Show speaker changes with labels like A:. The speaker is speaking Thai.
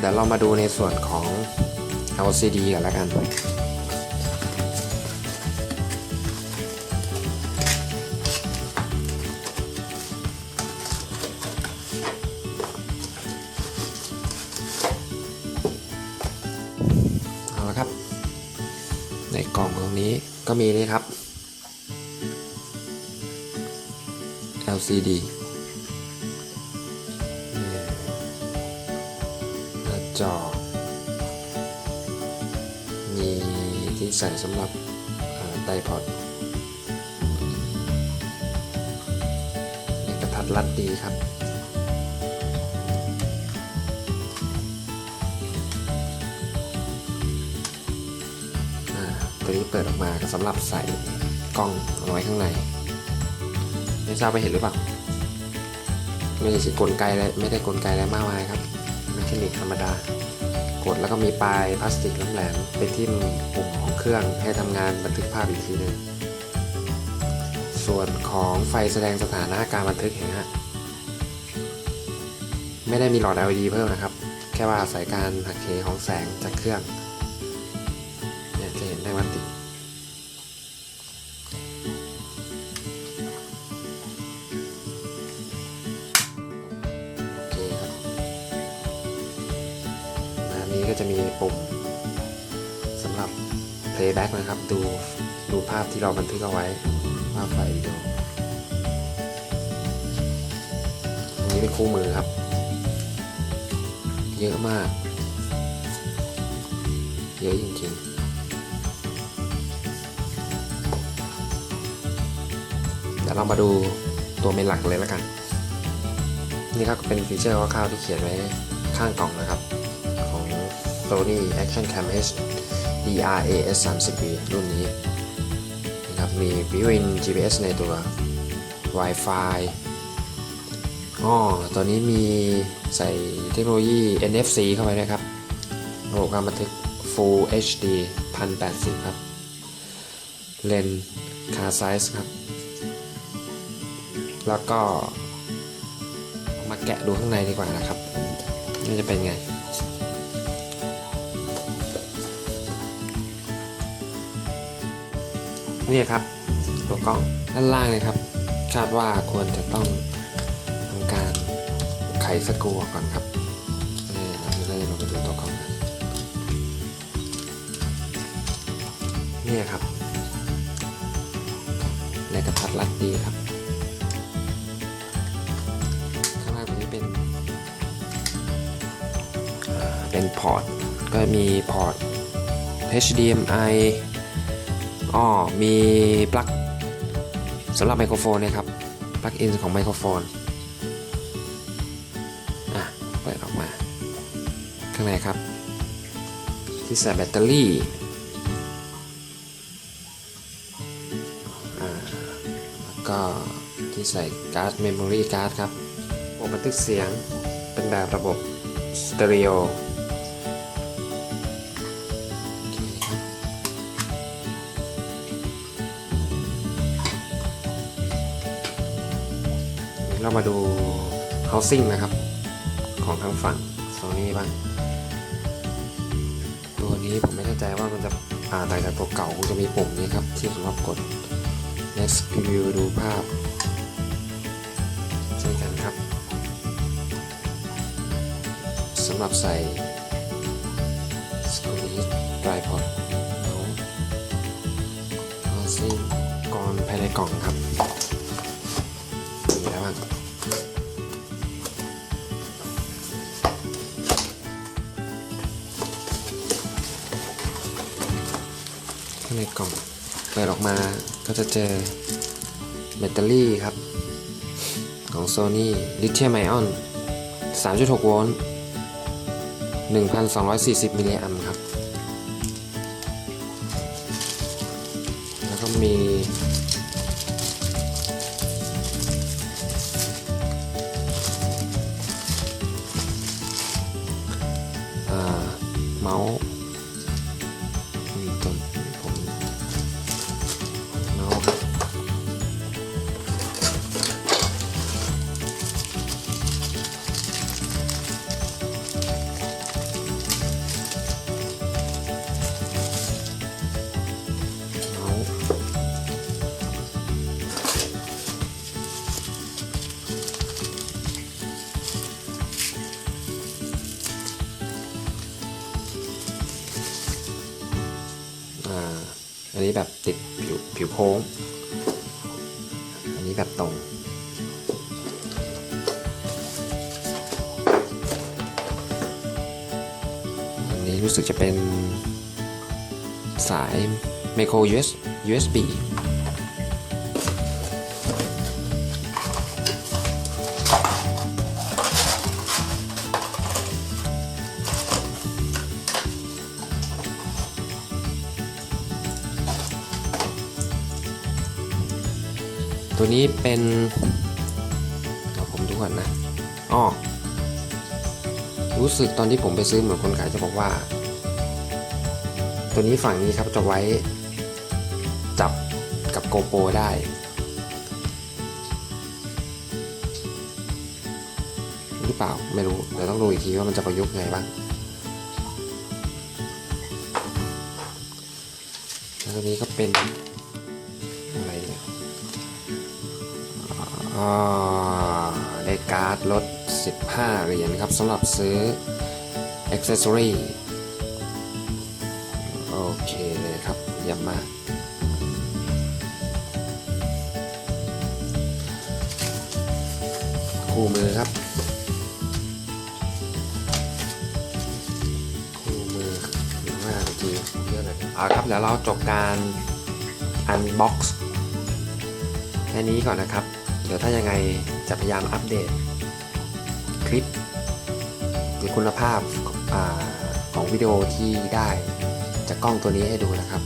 A: เดี๋ยวเรามาดูในส่วนของ LCD กันแล้วกัน เอาละครับ ในกล่องตรงนี้ก็มีนี่ครับ LCD จอ มีที่ใส่สำหรับไดพอดมีกระทัดรัดดีครับอ่าตัวนี้เปิดออกมาสำหรับใส่กล้องเอาไว้ข้างใน ไม่ทราบไปเห็นหรือเปล่า ไม่ได้ใช่กลไกอะไรไม่ได้กลไกอะไรมากมายครับ คนิคธรรมดา กดแล้วก็มีปลายพลาสติกแหลมๆไปทิ่มปุ่มของเครื่องให้ทำงานบันทึกภาพอีกทีหนึงส่วนของไฟแสดงสถานะการบันทึกเห็นฮะไม่ได้มีหลอด LED เพิ่มนะครับ แค่ว่าสายการหักเหของแสงจากเครื่อง ปุ่มสำหรับ playback นะครับ ดูดูภาพที่เราบันทึกเอาไว้ภาพไฟวิดีโออันนี้เป็นคู่มือครับ เยอะมาก เยอะจริงๆเดี๋ยวเรามาดูตัวเมนหลักเลยแล้วกัน นี่ครับเป็นฟีเจอร์คร่าวๆที่เขียนไว้ข้างกล่องนะครับ Sony Action Cam H DRAS 30V รุ่นนี้นะครับมี built-in GPS ในตัว Wi-Fi อ๋อตัวนี้มีใส่เทคโนโลยี NFC เข้าไปด้วยครับ ระบบการบันทึก Full HD 1080 ครับ เลนส์ Car Size ครับ แล้วก็มาแกะดูข้างในดีกว่านะครับ นี่จะเป็นไง นี่ครับตัวกล้องด้านล่างเลยครับ คาดว่าควรจะต้องทำการไขสกรูออกก่อนครับนี่เราจะได้เราไปดูตัวกล้องกันนี่ครับในกระทัดรัดดีครับข้างล่างตรงนี้เป็นเป็นพอร์ตก็มีพอร์ต HDMI อ๋อมีปลั๊กสำหรับไมโครโฟนนะครับปลั๊กอินของไมโครโฟนอะเปิดออกมา ข้างในครับ ที่ใส่แบตเตอรี่อ่าแล้วก็ที่ใส่การ์ดเมมโมรี่การ์ดครับระบบบันทึกเสียงเป็นแบบระบบสเตอริโอ เรามาดู housing นะครับ ของทางฝั่ง Sony บ้าง ตัวนี้ผมไม่แน่ใจว่ามันจะอ่าต่างจากตัวเก่าจะมีปุ่มนี้ครับ ที่สำหรับกด next view ดูภาพเช่นกันครับสำหรับใส่สกรีนไตรพอดเมาส์เอาซิ่งกรภายในกล่องครับ ข้างในกล่องเปิดออกมาก็จะเจอแบตเตอรี่ครับ ของ Sony Lithium Ion 3.6 โวลต์ 1,240 มิลลิแอมป์ครับ แล้วก็มี อันนี้แบบติดผิวผิวโค้ง อันนี้แบบตรงอันนี้รู้สึกจะเป็นสาย micro US USB ตัวนี้เป็นเดี๋ยวผมดูก่อนนะอ้อรู้สึกตอนที่ผมไปซื้อเหมือนคนขายจะบอกว่า ตัวนี้ฝั่งนี้ครับจะไว้จับกับโกโปรได้ หรือเปล่าไม่รู้ เดี๋ยวต้องดูอีกทีว่ามันจะประยุกต์ไงบ้างแล้วตัวนี้ก็เป็น อ่าได้การ์ดลด 15 เหรียญครับสำหรับซื้อ Accessory โอเคเลยครับเยี่ยมมาก คู่มือครับ คู่มือหรือว่าจริงเยอะเลยเอาครับเดี๋ยวเราจบการ unbox แค่นี้ก่อนนะครับ ดี๋ยวถ้ายังไงจะพยายามอัปเดต คลิปหรือคุณภาพอของวิดีโอที่ได้จากกล้องตัวนี้ให้ดูนะครับ